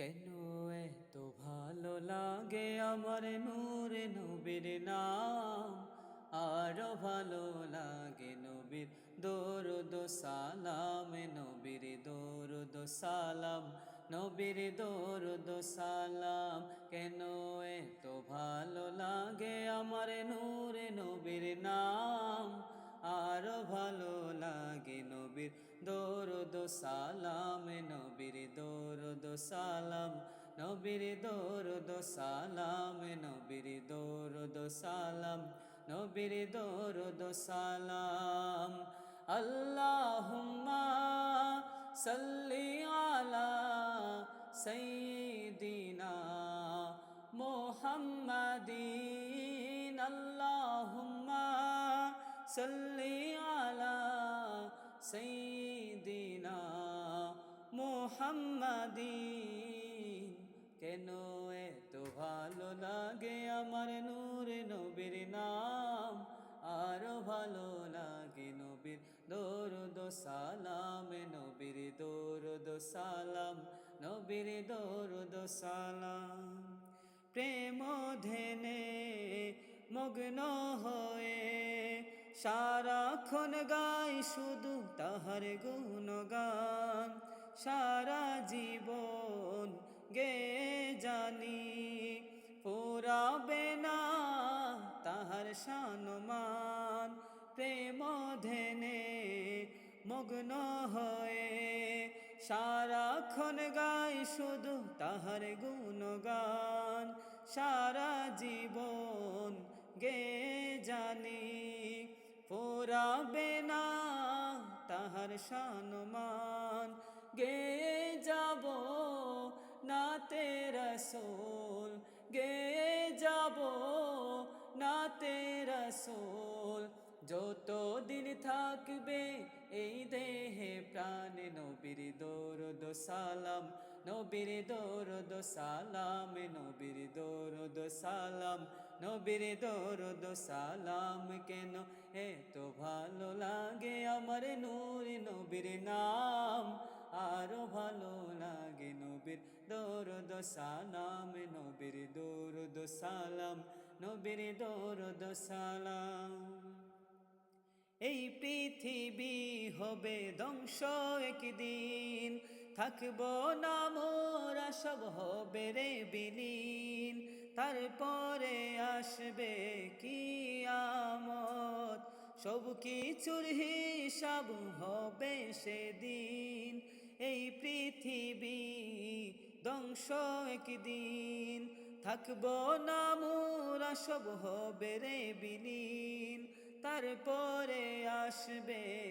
কেন এত ভালো লাগে আমার নূর নবীর নাম? আরও ভালো লাগে নবীর দরুদ সালাম, নবীর দরুদ সালাম, নবীর দরুদ সালাম। কেন এত ভালো লাগে আমার নূর নবীর নাম? নবীর দরুদ সালাম, নবীর দরুদ সালাম, নবীর দরুদ সালাম, নবীর দরুদ সালাম, নবীর দরুদ সালাম। আল্লাহুম্মা সাল্লি আলা সাইয়্যিদিনা মুহাম্মাদিন। আল্লাহুম্মা সাল্লি আলা সাইয়্যিদিনা মুহাম্মাদিন কেন এত ভালো লাগে আমার নূর নবীর নাম? আরও ভালো লাগে নবীর দরুদ সালাম, নবীর দরুদ সালাম, নবীর দরুদ সালাম। প্রেম ধেনে মগ্ন হয়ে সারাক্ষণ গাই শুধু তাহার গুণগান। সারা জীবন গে জানি পুরাবে না তাহার সানমান। প্রেম ধেনে মগ্ন হয়ে সারাক্ষণ গাই শুধু তাহার গুণগান। সারা জীবন গে জানি। পুরাবে না তাহার সানমান গে যাব না তেরা সোল। গে যাব না তেরা সোল। যত দিন থাকবে এই দেহে প্রাণ নবীর দৌরদ সালাম। নবীর দৌরদ সালাম, নবীর দৌরদ সালাম, নবীর দৌরদ সালাম কেন এত ভালো লাগে আমার নূর, নবীর নাম? আরও ভালো লাগে নবীর দৌরদ সালাম, নবীর দৌরদ সালাম, নবীর দৌরদ সালাম। এই পৃথিবী হবে ধ্বংস একদিন। থাকব না মোরা সব হবে রে বিলীন। তারপরে আসবে কিয়ামত। সব কিছুর হিসাব হবে সেদিন। এই পৃথিবী ধ্বংস একদিন। থাকব না মোরা সব হবে রে বিলীন। তারপরে আসবে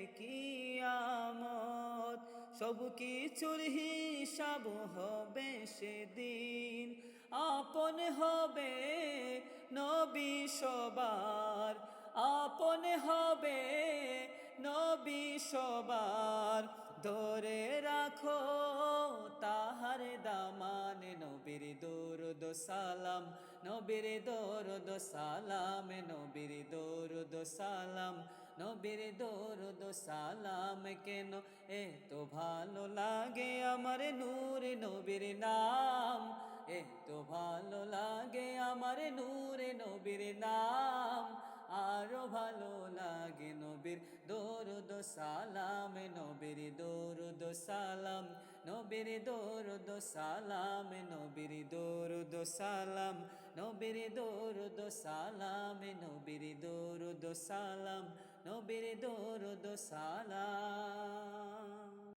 সব কিছুর হিসাব হবে সেদিন, আপন হবে নবী সবার, আপন হবে নবী সবার। ধরে রাখো তাহার দামান, নবীর দৌরদ সালাম, নবীর দৌরদ সালাম, নবীর দৌরদ সালাম। নবীর দৌরদ সালাম কেন? এত ভালো লাগে আমার নূর নবীর নাম। এত ভালো লাগে আমার নূর নবীর নাম। আরও ভালো লাগে নবীর দৌরদ সালাম, নবীর দৌরদ সালাম, নবীর দৌরদ সালাম, নবীর দৌরদ সালাম, নবীর দৌরদ সালাম, নবীর দৌরদ সালাম। নবীর দৌরদ সালাম।